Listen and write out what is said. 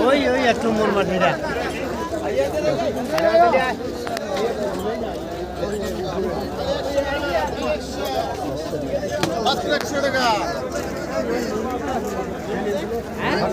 ওই ওই এক নম্বর মাটিরা ওরা বলতে আমি